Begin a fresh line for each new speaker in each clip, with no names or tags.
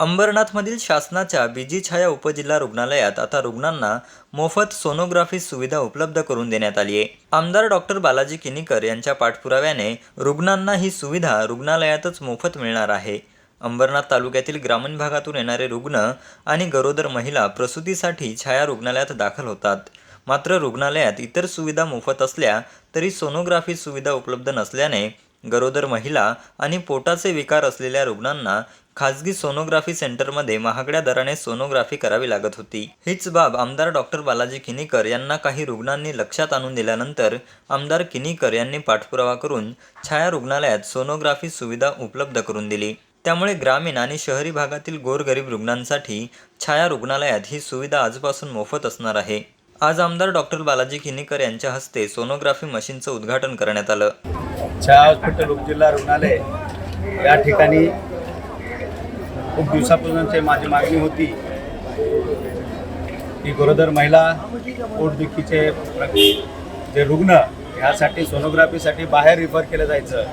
अंबरनाथमधील शासनाच्या बीजी छाया उपजिल्हा रुग्णालयात आता रुग्णांना मोफत सोनोग्राफी सुविधा उपलब्ध करून देण्यात आली आहे. आमदार डॉक्टर बालाजी किनीकर यांच्या पाठपुराव्याने रुग्णांना ही सुविधा रुग्णालयातच मोफत मिळणार आहे. अंबरनाथ तालुक्यातील ग्रामीण भागातून येणारे रुग्ण आणि गरोदर महिला प्रसूतीसाठी छाया रुग्णालयात दाखल होतात. मात्र रुग्णालयात इतर सुविधा मोफत असल्या तरी सोनोग्राफी सुविधा उपलब्ध नसल्याने गरोदर महिला आणि पोटाचे विकार असलेल्या रुग्णांना खाजगी सोनोग्राफी सेंटरमध्ये महागड्या दराने सोनोग्राफी करावी लागत होती. हीच बाब आमदार डॉक्टर बालाजी किनीकर यांना काही रुग्णांनी लक्षात आणून दिल्यानंतर आमदार किनीकर यांनी पाठपुरावा करून छाया रुग्णालयात सोनोग्राफी सुविधा उपलब्ध करून दिली. त्यामुळे ग्रामीण आणि शहरी भागातील गोरगरीब रुग्णांसाठी छाया रुग्णालयात ही सुविधा आजपासून मोफत असणार आहे. आज आमदार डॉक्टर बालाजी किनीकर यांच्या हस्ते सोनोग्राफी मशीनचं उद्घाटन करण्यात आलं.
छाया हॉस्पिटल उपजिल्हा रुग्णालय या ठिकाणी खूप दिवसापासूनची माझी मागणी होती. की गरोदर महिला पोटदुखीचे जे रुग्ण ह्यासाठी सोनोग्राफीसाठी बाहेर रिफर केलं जायचं.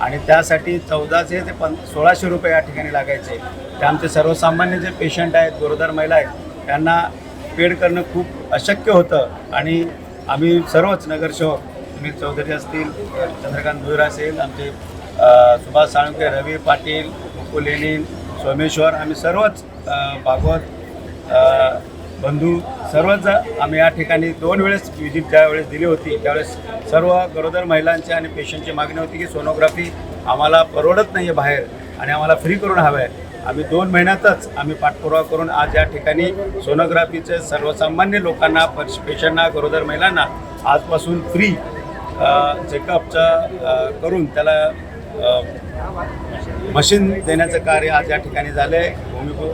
आणि त्यासाठी चौदाशे ते पं सोळाशे रुपये या ठिकाणी लागायचे. ते आमचे सर्वसामान्य जे पेशंट आहेत गरोदर महिला आहेत त्यांना पेड करणं खूप अशक्य होतं. आणि आम्ही सर्वच नगरसेवक सुनील चौधरी असतील चंद्रकांत भुईर असेल आमचे सुभाष साळुंके रवी पाटील मुकुल लेनिन सोमेश्वर आम्ही सर्वच भागवत बंधू सर्वच आम्ही या ठिकाणी दोन वेळेस विजिट ज्यावेळेस दिली होती त्यावेळेस सर्व गरोदर महिलांची आणि पेशंटची मागणी होती की सोनोग्राफी आम्हाला परवडत नाही आहे बाहेर आणि आम्हाला फ्री करून हवं आहे आम्ही दोन महिन्यातच आम्ही पाठपुरावा करून आज या ठिकाणी सोनोग्राफीचे सर्वसामान्य लोकांना पश- पेशंटना गरोदर महिलांना आजपासून फ्री चेकअपचं करून त्याला मशीन देण्याचं कार्य आज या ठिकाणी झालं आहे भूमिपू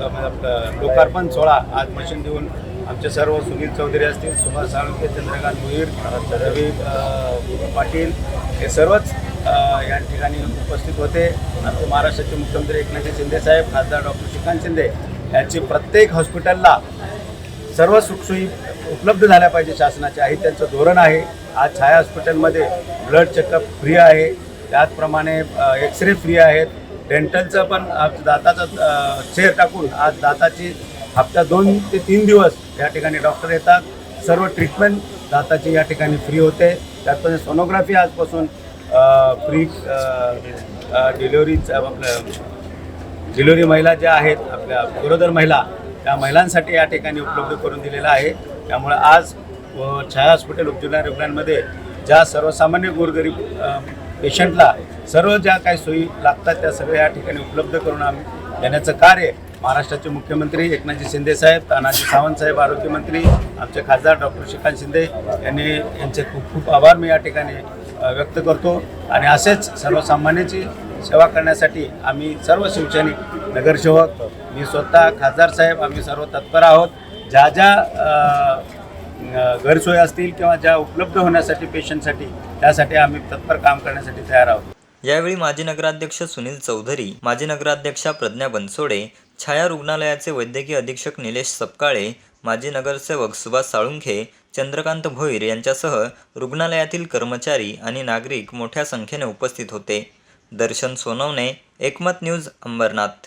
लोकार्पण सोहळा आज मशीन देऊन आमचे सर्व सुनील चौधरी असतील सुभाष साळुंके चंद्रकांत मुहीर रवी पाटील हे सर्वच या ठिकाणी उपस्थित होते. आमचे महाराष्ट्राचे मुख्यमंत्री एकनाथ शिंदे साहेब खासदार डॉक्टर श्रीकांत शिंदे यांची प्रत्येक हॉस्पिटलला सर्व सुखसोयी उपलब्ध झाल्या पाहिजे शासनाच्या. हे त्यांचं धोरण आहे. आज छाया हॉस्पिटलमध्ये ब्लड चेकअप फ्री आहे. त्याचप्रमाणे एक्सरे फ्री आहेत. डेंटलचं पण आज दाताचं चेअर टाकून आज दाताची हप्ता दोन ते तीन दिवस या ठिकाणी डॉक्टर येतात. सर्व ट्रीटमेंट दाताची या ठिकाणी फ्री होते. त्याचप्रमाणे सोनोग्राफी आजपासून फ्री डिलिव्हरी आपलं डिलिव्हरी महिला ज्या आहेत आपल्या गरोदर महिला त्या महिलांसाठी या ठिकाणी उपलब्ध करून दिलेला आहे. त्यामुळे आज छाया हॉस्पिटल उपजिल्हा रुग्णांमध्ये ज्या सर्वसामान्य गोरगरीब पेशंटला सर्व ज्या काही सोयी लागतात त्या सगळ्या या ठिकाणी उपलब्ध करून आम्ही देण्याचं कार्य महाराष्ट्राचे मुख्यमंत्री एकनाथजी शिंदे साहेब तानाजी सावंत साहेब आरोग्यमंत्री आमचे खासदार डॉक्टर श्रीकांत शिंदे यांनी यांचे खूप खूप आभार मी या ठिकाणी व्यक्त करतो. आणि असेच सर्वसामान्याची सेवा करण्यासाठी आम्ही सर्व शिवसैनिक नगरसेवक मी स्वतः खासदार साहेब आम्ही सर्व तत्पर आहोत. ज्या ज्या अ, असतील किंवा ज्या उपलब्ध होण्यासाठी पेशंटसाठी त्यासाठी आम्ही तत्पर काम करण्यासाठी तयार आहोत.
यावेळी माजी नगराध्यक्ष सुनील चौधरी माजी नगराध्यक्षा प्रज्ञा बनसोडे छाया रुग्णालयाचे वैद्यकीय अधीक्षक निलेश सपकाळे माजी नगरसेवक सुभाष साळुंखे चंद्रकांत भोईर यांच्यासह रुग्णालयातील कर्मचारी आणि नागरिक मोठ्या संख्येने उपस्थित होते. दर्शन सोनवणे एकमत न्यूज अंबरनाथ.